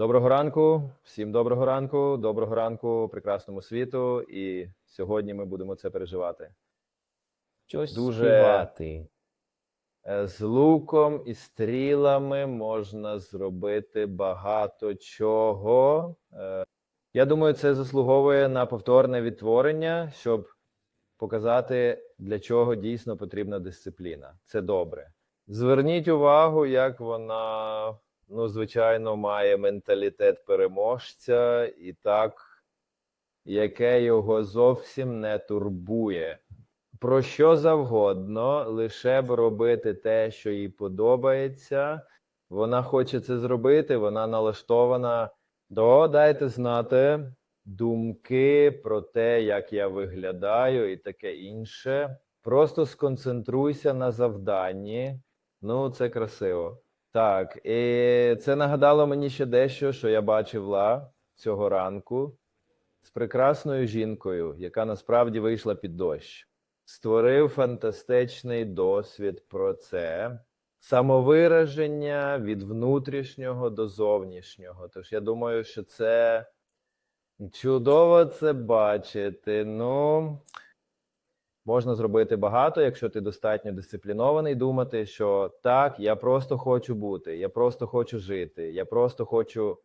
Доброго ранку, всім доброго ранку, доброго ранку прекрасному світу. І сьогодні ми будемо це переживати. Щось Дуже- співати. Е, З луком і стрілами можна зробити багато чого. Е, Я думаю, це заслуговує на повторне відтворення, щоб показати, для чого дійсно потрібна дисципліна. Це добре. Зверніть увагу, як вона, ну, звичайно, має менталітет переможця і так, яке його зовсім не турбує про що завгодно, лише б робити те, що їй подобається. Вона хоче це зробити, вона налаштована до дайте знати думки про те, як я виглядаю, і таке інше. Просто сконцентруйся на завданні. Ну, це красиво. Так, і це нагадало мені ще дещо, що я бачив ла цього ранку з прекрасною жінкою, яка насправді вийшла під дощ створив фантастичний досвід про це. Самовираження від внутрішнього до зовнішнього. Тож я думаю, що це чудово це бачити. Ну, можна зробити багато, якщо ти достатньо дисциплінований, думати, що так, я просто хочу бути, я просто хочу жити, я просто хочу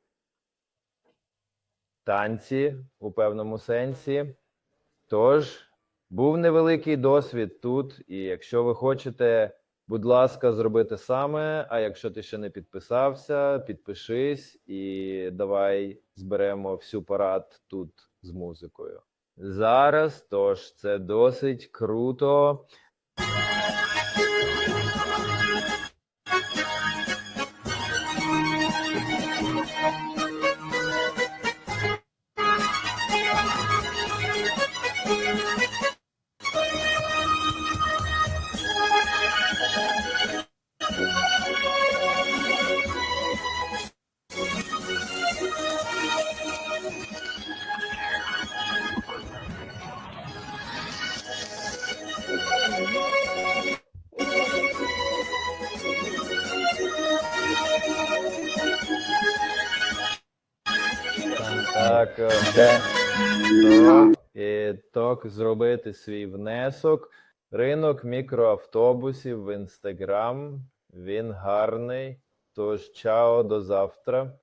танці у певному сенсі. Тож, був невеликий досвід тут, і якщо ви хочете, будь ласка, зробити саме. А якщо ти ще не підписався, підпишись і давай зберемо всю парад тут з музикою. Зараз, тож це досить круто. Так, е, так зробити свій внесок. Ринок мікроавтобусів в інстаграм. Він гарний. Тож, чао до завтра.